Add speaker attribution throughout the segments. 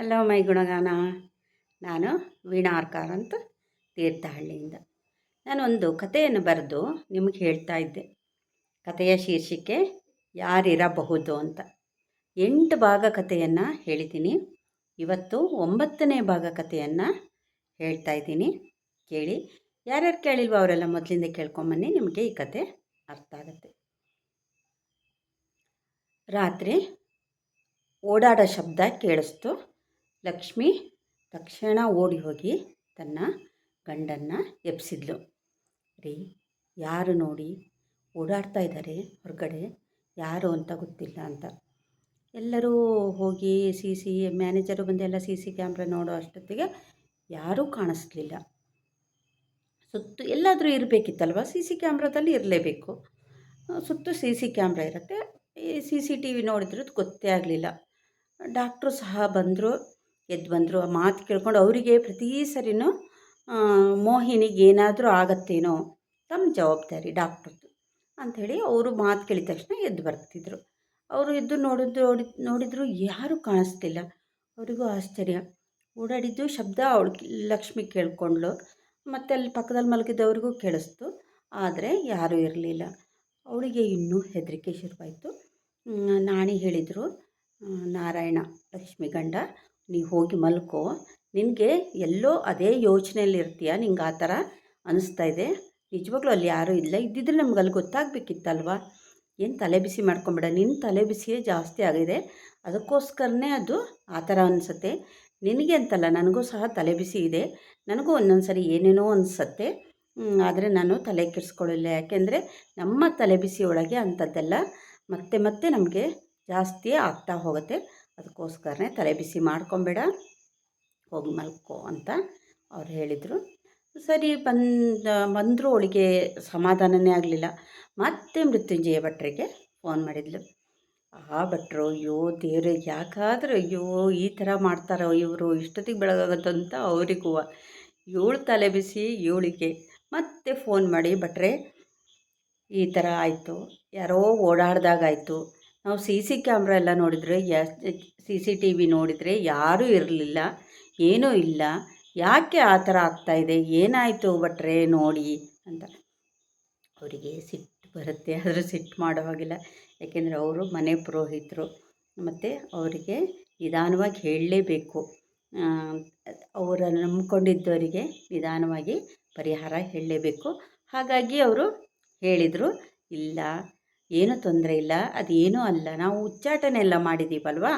Speaker 1: Hello my ಗುಣಗಾನ. ನಾನು ವೀಣಾ ಆರ್ಕಾರ್ ಅಂತ ತೀರ್ಥಹಳ್ಳಿಯಿಂದ. ನಾನೊಂದು ಕಥೆಯನ್ನು ಬರೆದು ನಿಮಗೆ ಹೇಳ್ತಾ ಇದ್ದೆ. ಕಥೆಯ ಶೀರ್ಷಿಕೆ, ಯಾರಿರಬಹುದು ಅಂತ. ಎಂಟು ಭಾಗ ಕಥೆಯನ್ನು ಹೇಳಿದ್ದೀನಿ. ಇವತ್ತು ಒಂಬತ್ತನೇ ಭಾಗ ಕಥೆಯನ್ನು ಹೇಳ್ತಾ ಇದ್ದೀನಿ. ಕೇಳಿ, ಯಾರ್ಯಾರು ಕೇಳಿಲ್ವೋ ಅವರೆಲ್ಲ ಮೊದಲಿಂದ ಕೇಳ್ಕೊಂಬನ್ನಿ, ನಿಮಗೆ ಈ ಕತೆ ಅರ್ಥ ಆಗುತ್ತೆ. ರಾತ್ರಿ ಓಡಾಡೋ ಶಬ್ದ ಕೇಳಿಸ್ತು. ಲಕ್ಷ್ಮಿ ತಕ್ಷಣ ಓಡಿ ಹೋಗಿ ತನ್ನ ಗಂಡನ್ನು ಎಬ್ಸಿದ್ಲು. ರೀ, ಯಾರು ನೋಡಿ ಓಡಾಡ್ತಾ ಇದ್ದಾರೆ ಹೊರಗಡೆ ಯಾರು ಅಂತ ಗೊತ್ತಿಲ್ಲ ಅಂತ. ಎಲ್ಲರೂ ಹೋಗಿ ಸಿ ಸಿ ಮ್ಯಾನೇಜರು ಬಂದೆಲ್ಲ ಸಿ ಸಿ ಕ್ಯಾಮ್ರಾ ನೋಡೋ ಅಷ್ಟೊತ್ತಿಗೆ ಯಾರೂ ಕಾಣಿಸ್ಲಿಲ್ಲ. ಸುತ್ತು ಎಲ್ಲಾದರೂ ಇರಬೇಕಿತ್ತಲ್ವ? ಸಿ ಸಿ ಕ್ಯಾಮ್ರಾದಲ್ಲಿ ಇರಲೇಬೇಕು. ಸುತ್ತು ಸಿ ಸಿ ಕ್ಯಾಮ್ರಾ ಇರುತ್ತೆ. ಈ ಸಿ ಸಿ ಟಿ ವಿ ನೋಡಿದ್ರು ಗೊತ್ತೇ ಆಗಲಿಲ್ಲ. ಡಾಕ್ಟ್ರು ಸಹ ಬಂದರು. ಎದ್ದು ಬಂದರು. ಆ ಮಾತು ಕೇಳ್ಕೊಂಡು ಅವರಿಗೆ ಪ್ರತಿ ಸರಿನೂ ಮೋಹಿನಿಗೆ ಏನಾದರೂ ಆಗತ್ತೇನೋ, ತಮ್ಮ ಜವಾಬ್ದಾರಿ ಡಾಕ್ಟ್ರದ್ದು ಅಂಥೇಳಿ ಅವರು ಮಾತು ಕೇಳಿದ ತಕ್ಷಣ ಎದ್ದು ಬರ್ತಿದ್ರು. ಅವರು ಎದ್ದು ನೋಡಿದ್ರು, ನೋಡಿ, ನೋಡಿದ್ರು ಯಾರೂ ಕಾಣಿಸ್ತಿಲ್ಲ. ಅವರಿಗೂ ಆಶ್ಚರ್ಯ. ಓಡಾಡಿದ್ದು ಶಬ್ದ ಅವಳು ಲಕ್ಷ್ಮಿ ಕೇಳ್ಕೊಂಡ್ಳು. ಮತ್ತು ಅಲ್ಲಿ ಪಕ್ಕದಲ್ಲಿ ಮಲಗಿದ್ದವ್ರಿಗೂ ಕೇಳಿಸ್ತು. ಆದರೆ ಯಾರೂ ಇರಲಿಲ್ಲ. ಅವಳಿಗೆ ಇನ್ನೂ ಹೆದರಿಕೆ ಶುರುವಾಯಿತು. ನಾಣಿ ಹೇಳಿದರು. ನಾರಾಯಣ ಲಕ್ಷ್ಮಿ ಗಂಡ. ನೀವು ಹೋಗಿ ಮಲ್ಕೋ. ನಿನಗೆ ಎಲ್ಲೋ ಅದೇ ಯೋಚನೆಯಲ್ಲಿ ಇರ್ತೀಯ ನಿಂಗೆ ಆ ಥರ ಅನಿಸ್ತಾ ಇದೆ. ನಿಜವಾಗ್ಲೂ ಅಲ್ಲಿ ಯಾರೂ ಇಲ್ಲ. ಇದ್ದಿದ್ರೆ ನಮ್ಗೆ ಅಲ್ಲಿ ಗೊತ್ತಾಗಬೇಕಿತ್ತಲ್ವ? ಏನು ತಲೆ ಬಿಸಿ ಮಾಡ್ಕೊಂಬೇಡ. ನಿನ್ನ ತಲೆ ಬಿಸಿಯೇ ಜಾಸ್ತಿ ಆಗಿದೆ. ಅದಕ್ಕೋಸ್ಕರನೇ ಅದು ಆ ಥರ ಅನಿಸುತ್ತೆ. ನಿನಗೆ ಅಂತಲ್ಲ, ನನಗೂ ಸಹ ತಲೆ ಬಿಸಿ ಇದೆ. ನನಗೂ ಒಂದೊಂದು ಸರಿ ಏನೇನೋ ಅನಿಸುತ್ತೆ. ಆದರೆ ನಾನು ತಲೆ ಕೆಡಿಸ್ಕೊಳ್ಳಿಲ್ಲ. ಯಾಕೆಂದರೆ ನಮ್ಮ ತಲೆ ಬಿಸಿ ಒಳಗೆ ಅಂಥದ್ದೆಲ್ಲ ಮತ್ತೆ ಮತ್ತೆ ನಮಗೆ ಜಾಸ್ತಿ ಆಗ್ತಾ ಹೋಗುತ್ತೆ. ಅದಕ್ಕೋಸ್ಕರನೇ ತಲೆ ಬಿಸಿ ಮಾಡ್ಕೊಬೇಡ. ಹೋಗಿ ಮಲ್ಕೋ ಅಂತ ಅವ್ರು ಹೇಳಿದರು. ಸರಿ, ಬಂದ, ಬಂದರೂ ಅವಳಿಗೆ ಸಮಾಧಾನವೇ ಆಗಲಿಲ್ಲ. ಮತ್ತೆ ಮೃತ್ಯುಂಜಯ ಭಟ್ರಿಗೆ ಫೋನ್ ಮಾಡಿದ್ಲು. ಆ ಭಟ್ರು, ಅಯ್ಯೋ ದೇವ್ರೆ, ಯಾಕಾದರೂ ಅಯ್ಯೋ ಈ ಥರ ಮಾಡ್ತಾರೋ ಇವರು? ಇಷ್ಟೊತ್ತಿಗೆ ಬೆಳಗಾಗತ್ತಂತ ಅವರಿಗೂ. ಏಳು ತಲೆ ಬಿಸಿ ಏಳಿಗೆ ಮತ್ತೆ ಫೋನ್ ಮಾಡಿ, ಭಟ್ರೆ, ಈ ಥರ ಆಯಿತು. ಯಾರೋ ಓಡಾಡ್ದಾಗಾಯಿತು. ನಾವು ಸಿ ಸಿ ಕ್ಯಾಮ್ರಾ ಎಲ್ಲ ನೋಡಿದರೆ ಸಿ ಸಿ ಟಿ ವಿ ನೋಡಿದರೆ ಯಾರೂ ಇರಲಿಲ್ಲ, ಏನೂ ಇಲ್ಲ, ಯಾಕೆ ಆ ಥರ ಆಗ್ತಾಯಿದೆ ಏನಾಯಿತು ಭಟ್ರೆ ನೋಡಿ ಅಂತ. ಅವರಿಗೆ ಸಿಟ್ಟು ಬರುತ್ತೆ, ಆದರೂ ಸಿಟ್ಟು ಮಾಡೋ ಹಾಗಿಲ್ಲ. ಯಾಕೆಂದರೆ ಅವರು ಮನೆ ಪುರೋಹಿತರು, ಮತ್ತು ಅವರಿಗೆ ನಿಧಾನವಾಗಿ ಹೇಳಲೇಬೇಕು. ಅವರ ನಂಬ್ಕೊಂಡಿದ್ದವರಿಗೆ ನಿಧಾನವಾಗಿ ಪರಿಹಾರ ಹೇಳಲೇಬೇಕು. ಹಾಗಾಗಿ ಅವರು ಹೇಳಿದರು, ಇಲ್ಲ ಏನೂ ತೊಂದರೆ ಇಲ್ಲ, ಅದೇನೂ ಅಲ್ಲ. ನಾವು ಉಚ್ಚಾಟನೆ ಎಲ್ಲ ಮಾಡಿದ್ದೀವಲ್ವಾ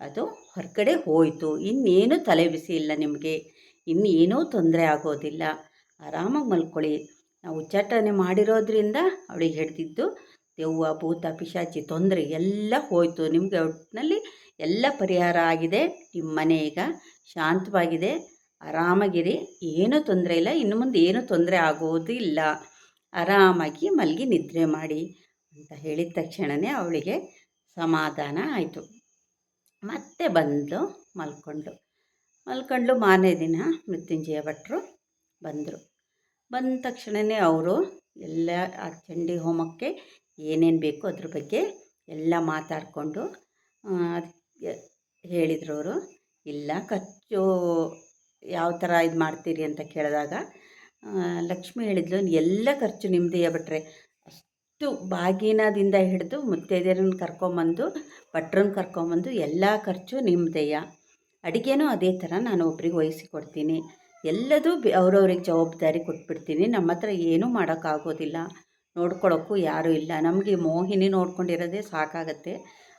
Speaker 1: ಅದು ಹೊರಗಡೆ ಹೋಯಿತು. ಇನ್ನೇನು ತಲೆ ಬಿಸಿ ಇಲ್ಲ ನಿಮಗೆ. ಇನ್ನೇನೂ ತೊಂದರೆ ಆಗೋದಿಲ್ಲ. ಆರಾಮಾಗಿ ಮಲ್ಕೊಳ್ಳಿ. ನಾವು ಉಚ್ಚಾಟನೆ ಮಾಡಿರೋದ್ರಿಂದ ಅವಳಿಗೆ ಹಿಡ್ದಿದ್ದು ದೆವ್ವ ಭೂತ, ಪಿಶಾಚಿ, ತೊಂದರೆ ಎಲ್ಲ ಹೋಯಿತು. ನಿಮಗೆ ಒಟ್ಟಿನಲ್ಲಿ ಎಲ್ಲ ಪರಿಹಾರ ಆಗಿದೆ. ನಿಮ್ಮ ಮನೆ ಈಗ ಶಾಂತವಾಗಿದೆ. ಆರಾಮಾಗಿರಿ. ಏನೂ ತೊಂದರೆ ಇಲ್ಲ. ಇನ್ನು ಮುಂದೆ ಏನೂ ತೊಂದರೆ ಆಗೋದು ಇಲ್ಲ ಆರಾಮಾಗಿ ಮಲಗಿ ನಿದ್ರೆ ಮಾಡಿ. ಅಂತ ಹೇಳಿದ ತಕ್ಷಣವೇ ಅವಳಿಗೆ ಸಮಾಧಾನ ಆಯಿತು. ಮತ್ತೆ ಬಂದು ಮಲ್ಕೊಂಡು ಮಲ್ಕೊಂಡು ಮಾರನೇ ದಿನ ಮೃತ್ಯುಂಜಯ ಭಟ್ರು ಬಂದರು. ಬಂದ ತಕ್ಷಣವೇ ಅವರು ಎಲ್ಲ ಆ ಚಂಡಿ ಹೋಮಕ್ಕೆ ಏನೇನು ಬೇಕು ಅದ್ರ ಬಗ್ಗೆ ಎಲ್ಲ ಮಾತಾಡಿಕೊಂಡು ಹೇಳಿದ್ರು ಅವರು. ಇಲ್ಲ, ಖರ್ಚು ಯಾವ ಥರ ಇದು ಮಾಡ್ತೀರಿ ಅಂತ ಕೇಳಿದಾಗ ಲಕ್ಷ್ಮಿ ಹೇಳಿದ್ಲು, ಎಲ್ಲ ಖರ್ಚು ನಿಮ್ಮದೇ ಬಿಟ್ರೆ ಅಷ್ಟು ಬಾಗಿನದಿಂದ ಹಿಡಿದು ಮುತ್ತೈದೆಯರನ್ನ ಕರ್ಕೊಂಬಂದು, ಭಟ್ರನ್ನ ಕರ್ಕೊಂಬಂದು ಎಲ್ಲ ಖರ್ಚು ನಿಮ್ಮದೆಯ ಅಡುಗೆನೂ ಅದೇ ಥರ ನಾನು ಒಬ್ರಿಗೆ ವಹಿಸಿಕೊಡ್ತೀನಿ. ಎಲ್ಲದೂ ಅವ್ರವ್ರಿಗೆ ಜವಾಬ್ದಾರಿ ಕೊಟ್ಬಿಡ್ತೀನಿ. ನಮ್ಮ ಹತ್ರ ಏನೂ ಮಾಡೋಕ್ಕಾಗೋದಿಲ್ಲ. ನೋಡ್ಕೊಳ್ಳೋಕ್ಕೂ ಯಾರೂ ಇಲ್ಲ. ನಮಗೆ ಮೋಹಿನಿ ನೋಡ್ಕೊಂಡಿರೋದೇ ಸಾಕಾಗತ್ತೆ.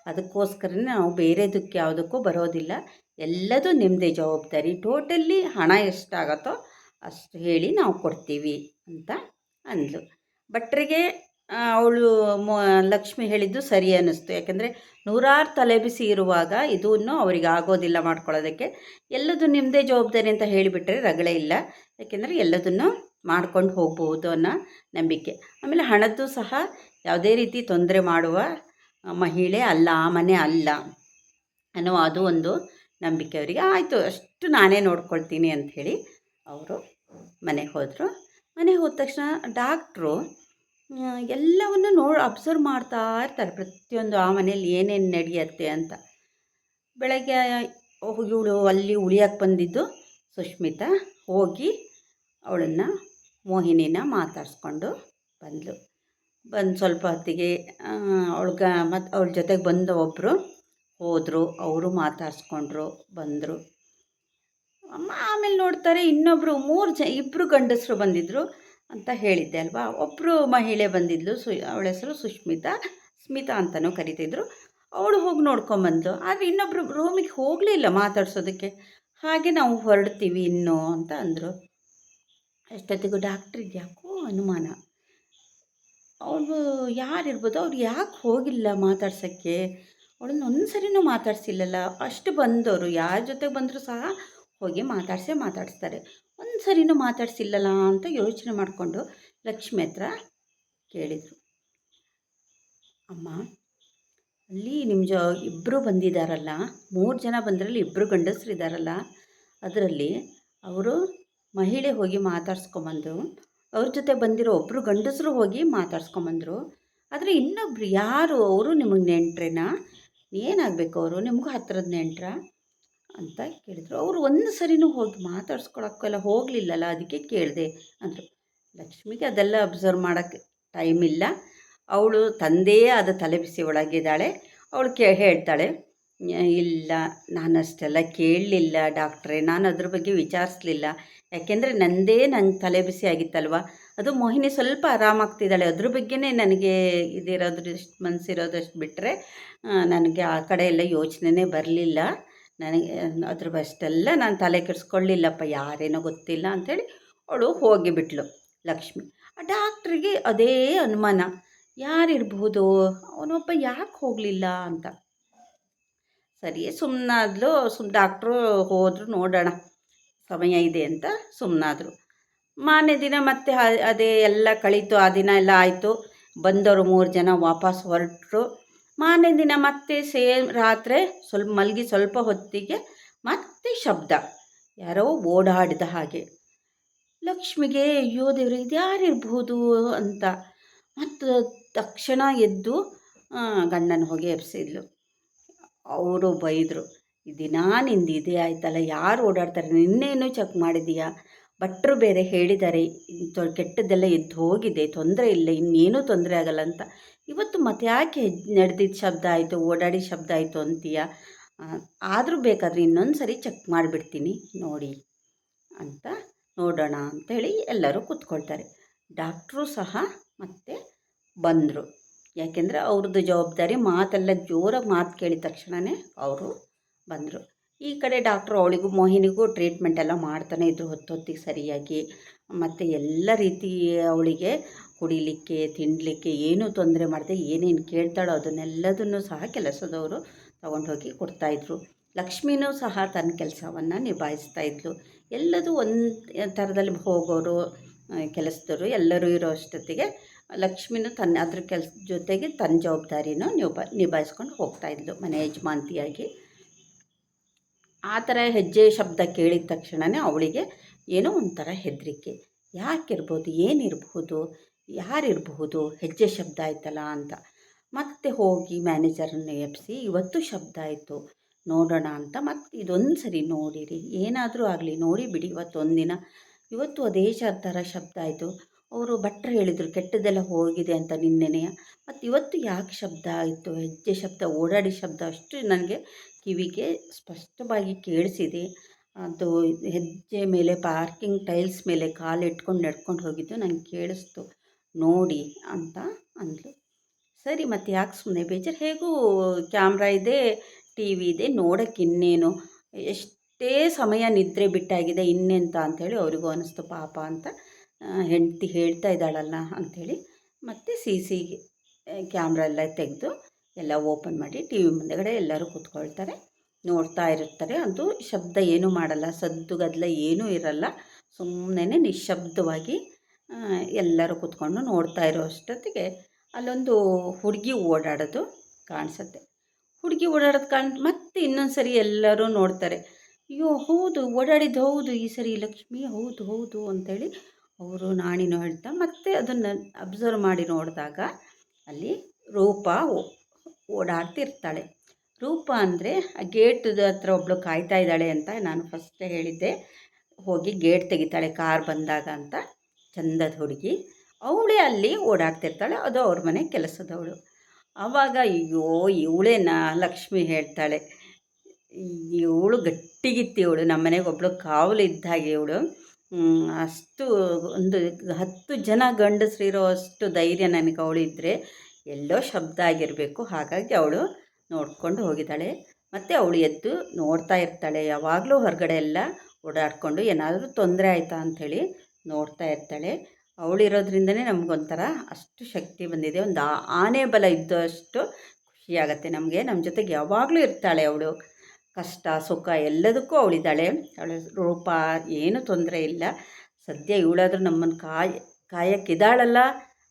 Speaker 1: ಅದಕ್ಕೋಸ್ಕರನೇ ನಾವು ಬೇರೆದಕ್ಕೆ ಯಾವುದಕ್ಕೂ ಬರೋದಿಲ್ಲ. ಎಲ್ಲದೂ ನಿಮ್ಮದೇ ಜವಾಬ್ದಾರಿ. ಟೋಟಲಿ ಹಣ ಎಷ್ಟಾಗತ್ತೋ ಅಷ್ಟು ಹೇಳಿ ನಾವು ಕೊಡ್ತೀವಿ ಅಂತ ಅಂದಳು ಭಟ್ರಿಗೆ ಅವಳು ಮೊ, ಲಕ್ಷ್ಮಿ ಹೇಳಿದ್ದು ಸರಿ ಅನ್ನಿಸ್ತು. ಯಾಕೆಂದರೆ ನೂರಾರು ತಲೆ ಬಿಸಿ ಇರುವಾಗ ಇದನ್ನು ಅವರಿಗೆ ಆಗೋದಿಲ್ಲ ಮಾಡ್ಕೊಳ್ಳೋದಕ್ಕೆ. ಎಲ್ಲದೂ ನಿಮ್ಮದೇ ಜವಾಬ್ದಾರಿ ಅಂತ ಹೇಳಿಬಿಟ್ರೆ ರಗಳೆ ಇಲ್ಲ. ಯಾಕೆಂದರೆ ಎಲ್ಲದನ್ನು ಮಾಡ್ಕೊಂಡು ಹೋಗಬಹುದು ಅನ್ನೋ ನಂಬಿಕೆ. ಆಮೇಲೆ ಹಣದ್ದು ಸಹ ಯಾವುದೇ ರೀತಿ ತೊಂದರೆ ಮಾಡುವ ಮಹಿಳೆ ಅಲ್ಲ, ಆ ಮನೆ ಅಲ್ಲ ಅನ್ನೋ ಅದು ಒಂದು ನಂಬಿಕೆ ಅವರಿಗೆ. ಆಯಿತು, ಅಷ್ಟು ನಾನೇ ನೋಡ್ಕೊಳ್ತೀನಿ ಅಂಥೇಳಿ ಅವರು ಮನೆಗೆ ಹೋದರು. ಮನೆಗೆ ಹೋದ ತಕ್ಷಣ ಡಾಕ್ಟ್ರು ಎಲ್ಲವನ್ನು ನೋಡಿ ಅಬ್ಸರ್ವ್ ಮಾಡ್ತಾ ಇರ್ತಾರೆ ಪ್ರತಿಯೊಂದು ಆ ಮನೇಲಿ ಏನೇನು ನಡೆಯುತ್ತೆ ಅಂತ. ಬೆಳಗ್ಗೆ ಇವಳು ಅಲ್ಲಿ ಉಳಿಯಕ್ಕೆ ಬಂದಿದ್ದು ಸುಷ್ಮಿತಾ ಹೋಗಿ ಅವಳನ್ನು ಮೋಹಿನಿನ ಮಾತಾಡಿಸ್ಕೊಂಡು ಬಂದಳು ಬಂದು ಸ್ವಲ್ಪ ಹೊತ್ತಿಗೆ ಅವಳ್ಗ ಮತ್ತು ಅವಳ ಜೊತೆಗೆ ಬಂದ ಒಬ್ಬರು ಹೋದರು, ಅವರು ಮಾತಾಡಿಸ್ಕೊಂಡ್ರು, ಬಂದರು. ಆಮೇಲೆ ನೋಡ್ತಾರೆ ಇನ್ನೊಬ್ಬರು ಮೂರು ಜ ಇಬ್ಬರು ಗಂಡಸರು ಬಂದಿದ್ದರು ಅಂತ ಹೇಳಿದ್ದೆ ಅಲ್ವಾ? ಒಬ್ಬರು ಮಹಿಳೆ ಬಂದಿದ್ಲು, ಸು, ಅವಳ ಹೆಸರು ಸುಷ್ಮಿತಾ ಸ್ಮಿತಾ ಅಂತಲೂ ಕರಿತಿದ್ರು. ಅವಳು ಹೋಗಿ ನೋಡ್ಕೊಂಬಂದು ಆದರೆ ಇನ್ನೊಬ್ಬರು ರೂಮಿಗೆ ಹೋಗಲಿಲ್ಲ ಮಾತಾಡ್ಸೋದಕ್ಕೆ. ಹಾಗೆ ನಾವು ಹೊರಡ್ತೀವಿ ಇನ್ನೂ ಅಂತ ಅಂದರು. ಎಷ್ಟೊತ್ತಿಗೂ ಡಾಕ್ಟ್ರಿಗೆ ಯಾಕೋ ಅನುಮಾನ. ಅವಳು ಯಾರಿರ್ಬೋದು? ಅವ್ರು ಯಾಕೆ ಹೋಗಿಲ್ಲ ಮಾತಾಡ್ಸೋಕ್ಕೆ? ಅವಳನ್ನ ಒಂದು ಸರಿನೂ ಮಾತಾಡ್ಸಿಲ್ಲಲ್ಲ. ಅಷ್ಟು ಬಂದವರು ಯಾರ ಜೊತೆಗೆ ಬಂದರೂ ಸಹ ಹೋಗಿ ಮಾತಾಡಿಸೇ ಮಾತಾಡಿಸ್ತಾರೆ. ಒಂದು ಸರಿನೂ ಮಾತಾಡಿಸಿಲ್ಲಲ್ಲ ಅಂತ ಯೋಚನೆ ಮಾಡಿಕೊಂಡು ಲಕ್ಷ್ಮಿ ಹತ್ರ ಕೇಳಿದರು. ಅಮ್ಮ, ಅಲ್ಲಿ ನಿಮ್ಮ ಜ ಇಬ್ಬರು ಬಂದಿದ್ದಾರಲ್ಲ ಮೂರು ಜನ ಬಂದರಲ್ಲಿ ಇಬ್ಬರು ಗಂಡಸರು ಇದ್ದಾರಲ್ಲ ಅದರಲ್ಲಿ ಅವರು ಮಹಿಳೆ ಹೋಗಿ ಮಾತಾಡ್ಸ್ಕೊಂಬಂದರು, ಅವ್ರ ಜೊತೆ ಬಂದಿರೋ ಒಬ್ಬರು ಗಂಡಸರು ಹೋಗಿ ಮಾತಾಡ್ಸ್ಕೊಂಬಂದರು, ಆದರೆ ಇನ್ನೊಬ್ರು ಯಾರು, ಅವರು ನಿಮಗೆ ನೆಂಟ್ರೇನಾ? ಏನಾಗಬೇಕು ಅವರು? ನಿಮಗೂ ಹತ್ತಿರದ ನೆಂಟ್ರ? ಅಂತ ಕೇಳಿದರು. ಅವರು ಒಂದು ಸರಿನೂ ಹೋಗಿ ಮಾತಾಡ್ಸ್ಕೊಳಕ್ಕೆಲ್ಲ ಹೋಗಲಿಲ್ಲಲ್ಲ, ಅದಕ್ಕೆ ಕೇಳಿದೆ. ಅಂದರು, ಲಕ್ಷ್ಮಿಗೆ ಅದೆಲ್ಲ ಅಬ್ಸರ್ವ್ ಮಾಡೋಕ್ಕೆ ಟೈಮ್ ಇಲ್ಲ. ಅವಳು ತಂದೆಯೇ ಆದ ತಲೆಬಿಸಿ ಒಳಗಿದ್ದಾಳೆ. ಅವಳು ಕೇ, ಹೇಳ್ತಾಳೆ ಇಲ್ಲ ನಾನು ಅಷ್ಟೆಲ್ಲ ಕೇಳಲಿಲ್ಲ ಡಾಕ್ಟ್ರೇ, ನಾನು ಅದ್ರ ಬಗ್ಗೆ ವಿಚಾರಿಸ್ಲಿಲ್ಲ. ಯಾಕೆಂದರೆ ನಂದೇ ನಂಗೆ ತಲೆ ಬಿಸಿ ಆಗಿತ್ತಲ್ವ? ಅದು ಮೋಹಿನಿ ಸ್ವಲ್ಪ ಆರಾಮಾಗ್ತಿದ್ದಾಳೆ. ಅದ್ರ ಬಗ್ಗೆನೇ ನನಗೆ ಇದಿರೋದ್ರಷ್ಟು ಮನಸ್ಸಿರೋದಷ್ಟು ಬಿಟ್ಟರೆ ನನಗೆ ಆ ಕಡೆ ಎಲ್ಲ ಯೋಚನೆನೇ ಬರಲಿಲ್ಲ. ನನಗೆ ಅದ್ರ ಬಷ್ಟೆಲ್ಲ ನಾನು ತಲೆ ಕೆಡಿಸ್ಕೊಳ್ಳಿಲ್ಲಪ್ಪ, ಯಾರೇನೋ ಗೊತ್ತಿಲ್ಲ ಅಂಥೇಳಿ ಅವಳು ಹೋಗಿಬಿಟ್ಲು ಲಕ್ಷ್ಮಿ, ಆ ಡಾಕ್ಟ್ರಿಗೆ ಅದೇ ಅನುಮಾನ. ಯಾರಿರ್ಬೋದು? ಅವನೊಬ್ಬ ಯಾಕೆ ಹೋಗಲಿಲ್ಲ ಅಂತ. ಸರಿ ಸುಮ್ಮನಾದ್ಲು ಸುಮ್ ಡಾಕ್ಟ್ರು ಹೋದರು ನೋಡೋಣ. ಸಮಯ ಇದೆ ಅಂತ ಸುಮ್ಮನಾದ್ರು ಮಾನೆ ದಿನ ಮತ್ತೆ ಅದೇ ಎಲ್ಲ ಕಳೀತು. ಆ ದಿನ ಎಲ್ಲ ಆಯಿತು. ಬಂದವರು ಮೂರು ಜನ ವಾಪಸ್ ಹೊರಟರು. ಮಾರನೇ ದಿನ ಮತ್ತೆ ಸೇಮ್ ರಾತ್ರಿ ಸ್ವಲ್ಪ ಮಲಗಿ ಸ್ವಲ್ಪ ಹೊತ್ತಿಗೆ ಮತ್ತೆ ಶಬ್ದ. ಯಾರೋ ಓಡಾಡಿದ ಹಾಗೆ. ಲಕ್ಷ್ಮಿಗೆ, ಅಯ್ಯೋ ದೇವ್ರೆ, ಇದು ಯಾರಿರ್ಬೋದು ಅಂತ. ಮತ್ತು ತಕ್ಷಣ ಎದ್ದು ಗಂಡನ ಹೋಗಿ ಎಬ್ಸಿದ್ಲು. ಅವರು ಬೈದರು ದಿನ ನಿಂದು ಇದೇ ಆಯ್ತಲ್ಲ, ಯಾರು ಓಡಾಡ್ತಾರೆ? ನಿನ್ನೇನು ಚೆಕ್ ಮಾಡಿದೀಯಾ ಭಟ್ರು ಬೇರೆ ಹೇಳಿದ್ದಾರೆ ಕೆಟ್ಟದ್ದೆಲ್ಲ ಎದ್ದು ಹೋಗಿದೆ, ತೊಂದರೆ ಇಲ್ಲ, ಇನ್ನೇನೂ ತೊಂದರೆ ಆಗಲ್ಲ ಅಂತ. ಇವತ್ತು ಮತ್ತೆ ಯಾಕೆ ನಡೆದಿದ್ದ ಶಬ್ದ ಆಯಿತು, ಓಡಾಡಿ ಶಬ್ದ ಆಯಿತು ಅಂತೀಯ? ಆದರೂ ಬೇಕಾದರೆ ಇನ್ನೊಂದು ಸರಿ ಚೆಕ್ ಮಾಡಿಬಿಡ್ತೀನಿ, ನೋಡಿ ಅಂತ ನೋಡೋಣ ಅಂಥೇಳಿ ಎಲ್ಲರೂ ಕೂತ್ಕೊಳ್ತಾರೆ. ಡಾಕ್ಟ್ರು ಸಹ ಮತ್ತೆ ಬಂದರು. ಯಾಕೆಂದರೆ ಅವ್ರದ್ದು ಜವಾಬ್ದಾರಿ ಮಾತೆಲ್ಲ ಜೋರಾಗಿ ಮಾತು ಕೇಳಿದ ತಕ್ಷಣವೇ ಅವರು ಬಂದರು. ಈ ಕಡೆ ಡಾಕ್ಟ್ರು ಅವಳಿಗೂ ಮೋಹಿನಿಗೂ ಟ್ರೀಟ್ಮೆಂಟ್ ಎಲ್ಲ ಮಾಡ್ತಾನೆ ಇದ್ದರು ಹೊತ್ತೊತ್ತಿಗೆ ಸರಿಯಾಗಿ. ಮತ್ತು ಎಲ್ಲ ರೀತಿ ಅವಳಿಗೆ ಕುಡಿಲಿಕ್ಕೆ ತಿನ್ನಲಿಕ್ಕೆ ಏನೂ ತೊಂದರೆ ಮಾಡದೆ, ಏನೇನು ಕೇಳ್ತಾಳೋ ಅದನ್ನೆಲ್ಲದನ್ನು ಸಹ ಕೆಲಸದವರು ತಗೊಂಡು ಹೋಗಿ ಕೊಡ್ತಾಯಿದ್ರು ಲಕ್ಷ್ಮಿನೂ ಸಹ ತನ್ನ ಕೆಲಸವನ್ನು ನಿಭಾಯಿಸ್ತಾ ಇದ್ಲು. ಎಲ್ಲದೂ ಒಂದು ಥರದಲ್ಲಿ ಹೋಗೋರು ಕೆಲಸದವರು ಎಲ್ಲರೂ ಇರೋ ಅಷ್ಟೊತ್ತಿಗೆ ಲಕ್ಷ್ಮಿನೂ ತನ್ನ ಅದ್ರ ಕೆಲಸ ಜೊತೆಗೆ ತನ್ನ ಜವಾಬ್ದಾರಿನೂ ನಿಭಾ, ನಿಭಾಯಿಸ್ಕೊಂಡು ಹೋಗ್ತಾಯಿದ್ಲು ಮನೆ ಯಜಮಾನ್ತಿಯಾಗಿ. ಆ ಥರ ಹೆಜ್ಜೆ ಶಬ್ದ ಕೇಳಿದ ತಕ್ಷಣವೇ ಅವಳಿಗೆ ಏನೋ ಒಂಥರ ಹೆದರಿಕೆ. ಯಾಕಿರ್ಬೋದು? ಏನಿರಬಹುದು ಯಾರಿರಬಹುದು ಹೆಜ್ಜೆ ಶಬ್ದ ಆಯ್ತಲ್ಲ ಅಂತ. ಮತ್ತೆ ಹೋಗಿ ಮ್ಯಾನೇಜರನ್ನು ಎಬ್ಬಿಸಿ ಇವತ್ತು ಶಬ್ದ ಆಯಿತು. ನೋಡೋಣ ಅಂತ. ಮತ್ತೆ ಇದೊಂದು ಸರಿ ನೋಡಿರಿ. ಏನಾದರೂ ಆಗಲಿ ನೋಡಿ ಬಿಡಿ ಇವತ್ತೊಂದಿನ, ಇವತ್ತು ಅದೇ ಥರ ಶಬ್ದ ಆಯಿತು. ಅವರು ಭಟ್ರು ಹೇಳಿದರು, ಕೆಟ್ಟದ್ದೆಲ್ಲ ಹೋಗಿದೆ ಅಂತ ನಿನ್ನೆನೆಯ. ಮತ್ತು ಇವತ್ತು ಯಾಕೆ ಶಬ್ದ ಆಯಿತು? ಹೆಜ್ಜೆ ಶಬ್ದ, ಓಡಾಡಿ ಶಬ್ದ, ಅಷ್ಟು ನನಗೆ ಕಿವಿಗೆ ಸ್ಪಷ್ಟವಾಗಿ ಕೇಳಿಸಿದೆ. ಅದು ಹೆಜ್ಜೆ ಮೇಲೆ, ಪಾರ್ಕಿಂಗ್ ಟೈಲ್ಸ್ ಮೇಲೆ ಕಾಲು ಇಟ್ಕೊಂಡು ನಡ್ಕೊಂಡು ಹೋಗಿದ್ದು ನಂಗೆ ಕೇಳಿಸ್ತು. ನೋಡಿ ಅಂತ ಅಂದಳು ಸರಿ ಮತ್ತು ಯಾಕೆ ಸುಮ್ಮನೆ ಬೇಜಾರು ಹೇಗೂ ಕ್ಯಾಮ್ರಾ ಇದೆ ಟಿ ವಿ ಇದೆ ನೋಡೋಕ್ಕೆ ಇನ್ನೇನು? ಎಷ್ಟೇ ಸಮಯ ನಿದ್ರೆ ಬಿಟ್ಟಾಗಿದೆ ಇನ್ನೆಂತ ಅಂಥೇಳಿ ಅವರಿಗೂ ಅನ್ನಿಸ್ತು ಪಾಪ ಅಂತ ಹೆಂಡತಿ ಹೇಳ್ತಾ ಇದ್ದಾಳಲ್ಲ ಅಂಥೇಳಿ ಮತ್ತು ಸಿ ಸಿ ಕ್ಯಾಮ್ರಾ ಎಲ್ಲ ತೆಗೆದು ಎಲ್ಲ ಓಪನ್ ಮಾಡಿ ಟಿ ವಿ ಮುಂದೆಗಡೆ ಎಲ್ಲರೂ ಕೂತ್ಕೊಳ್ತಾರೆ, ನೋಡ್ತಾ ಇರ್ತಾರೆ ಅದು ಶಬ್ದ ಏನೂ ಮಾಡಲ್ಲ, ಸದ್ದು ಗದ್ದಲ ಏನೂ ಇರಲ್ಲ. ಸುಮ್ಮನೆ ನಿಶಬ್ದವಾಗಿ ಎಲ್ಲರೂ ಕೂತ್ಕೊಂಡು ನೋಡ್ತಾ ಇರೋ ಅಷ್ಟೊತ್ತಿಗೆ ಅಲ್ಲೊಂದು ಹುಡುಗಿ ಓಡಾಡೋದು ಕಾಣಿಸುತ್ತೆ. ಹುಡುಗಿ ಓಡಾಡೋದು ಕಾಣ್, ಮತ್ತೆ ಇನ್ನೊಂದು ಸರಿ ಎಲ್ಲರೂ ನೋಡ್ತಾರೆ. ಅಯ್ಯೋ, ಹೌದು ಓಡಾಡಿದ್ದು ಹೌದು ಈ ಸರಿ ಲಕ್ಷ್ಮಿ, ಹೌದು ಹೌದು ಅಂಥೇಳಿ ಅವರು ನಾಣಿ ಹೇಳ್ತಾ ಮತ್ತೆ ಅದನ್ನು ಅಬ್ಸರ್ವ್ ಮಾಡಿ ನೋಡಿದಾಗ ಅಲ್ಲಿ ರೂಪ ಓಡಾಡ್ತಿರ್ತಾಳೆ. ರೂಪ ಅಂದರೆ ಆ ಗೇಟದ ಹತ್ರ ಒಬ್ಬಳು ಕಾಯ್ತಾ ಇದ್ದಾಳೆ ಅಂತ ನಾನು ಫಸ್ಟ್ ಹೇಳಿದ್ದೆ. ಹೋಗಿ ಗೇಟ್ ತೆಗಿತಾಳೆ ಕಾರ್ ಬಂದಾಗ ಅಂತ ಚಂದದ ಹುಡುಗಿ. ಅವಳೇ ಅಲ್ಲಿ ಓಡಾಡ್ತಿರ್ತಾಳೆ, ಅದು ಅವ್ರ ಮನೆ ಕೆಲಸದವಳು. ಆವಾಗ ಅಯ್ಯೋ, ಇವಳೇನಾ ಲಕ್ಷ್ಮಿ ಹೇಳ್ತಾಳೆ. ಇವಳು ಗಟ್ಟಿಗಿತ್ತು ಇವಳು ನಮ್ಮ ಮನೆಗೆ ಒಬ್ಬಳು ಕಾವಲು ಇದ್ದಾಗೆ ಇವಳು. ಅಷ್ಟು ಒಂದು ಹತ್ತು ಜನ ಗಂಡಸರಿರೋ ಅಷ್ಟು ಧೈರ್ಯ ನನಗೆ ಅವಳು ಇದ್ದರೆ ಎಲ್ಲೋ ಶಬ್ದ ಆಗಿರಬೇಕು. ಹಾಗಾಗಿ ಅವಳು ನೋಡ್ಕೊಂಡು ಹೋಗಿದ್ದಾಳೆ. ಮತ್ತು ಅವಳು ಎದ್ದು ನೋಡ್ತಾ ಇರ್ತಾಳೆ. ಯಾವಾಗಲೂ ಹೊರಗಡೆ ಎಲ್ಲ ಓಡಾಡಿಕೊಂಡು ಏನಾದರೂ ತೊಂದರೆ ಆಯಿತಾ ಅಂಥೇಳಿ ನೋಡ್ತಾ ಇರ್ತಾಳೆ. ಅವಳಿರೋದ್ರಿಂದನೇ ನಮಗೊಂಥರ ಅಷ್ಟು ಶಕ್ತಿ ಬಂದಿದೆ. ಒಂದು ಆನೆ ಬಲ ಇದ್ದಷ್ಟು ಖುಷಿಯಾಗತ್ತೆ ನಮಗೆ. ನಮ್ಮ ಜೊತೆಗೆ ಯಾವಾಗಲೂ ಇರ್ತಾಳೆ ಅವಳು. ಕಷ್ಟ, ಸುಖ ಎಲ್ಲದಕ್ಕೂ ಅವಳಿದ್ದಾಳೆ. ಅವಳ ರೂಪ ಏನೂ ತೊಂದರೆ ಇಲ್ಲ. ಸದ್ಯ ಇವಳಾದರೂ ನಮ್ಮನ್ನು ಕಾಯ, ಕಾಯಕ್ಕಿದ್ದಾಳಲ್ಲ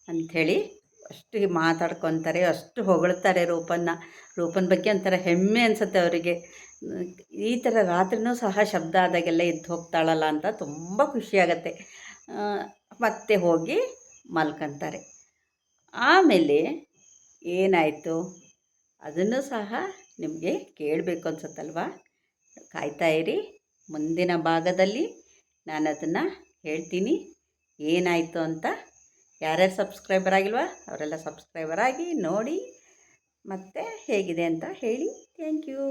Speaker 1: ಅಂಥೇಳಿ ಅಷ್ಟು ಮಾತಾಡ್ಕೊತಾರೆ, ಅಷ್ಟು ಹೊಗಳ್ತಾರೆ ರೂಪನ್ನ. ರೂಪನ ಬಗ್ಗೆ ಒಂಥರ ಹೆಮ್ಮೆ ಅನಿಸುತ್ತೆ ಅವರಿಗೆ. ಈ ಥರ ರಾತ್ರಿನೂ ಸಹ ಶಬ್ದ ಆದಾಗೆಲ್ಲ ಎದ್ದು ಹೋಗ್ತಾಳಲ್ಲ ಅಂತ ತುಂಬ ಖುಷಿಯಾಗತ್ತೆ ಮತ್ತೆ ಹೋಗಿ ಮಲ್ಕೊತಾರೆ. ಆಮೇಲೆ ಏನಾಯಿತು? ಅದನ್ನು ಸಹ ನಿಮಗೆ ಕೇಳಬೇಕು ಅನ್ಸುತ್ತಲ್ವಾ ಕಾಯ್ತಾ ಇರಿ. ಮುಂದಿನ ಭಾಗದಲ್ಲಿ ನಾನು ಅದನ್ನು ಹೇಳ್ತೀನಿ. ಏನಾಯಿತು ಅಂತ ಯಾರ್ಯಾರು ಸಬ್ಸ್ಕ್ರೈಬರ್ ಆಗಿಲ್ವಾ? ಅವರೆಲ್ಲ ಸಬ್ಸ್ಕ್ರೈಬರ್ ಆಗಿ ನೋಡಿ ಮತ್ತು ಹೇಗಿದೆ ಅಂತ ಹೇಳಿ. Thank you.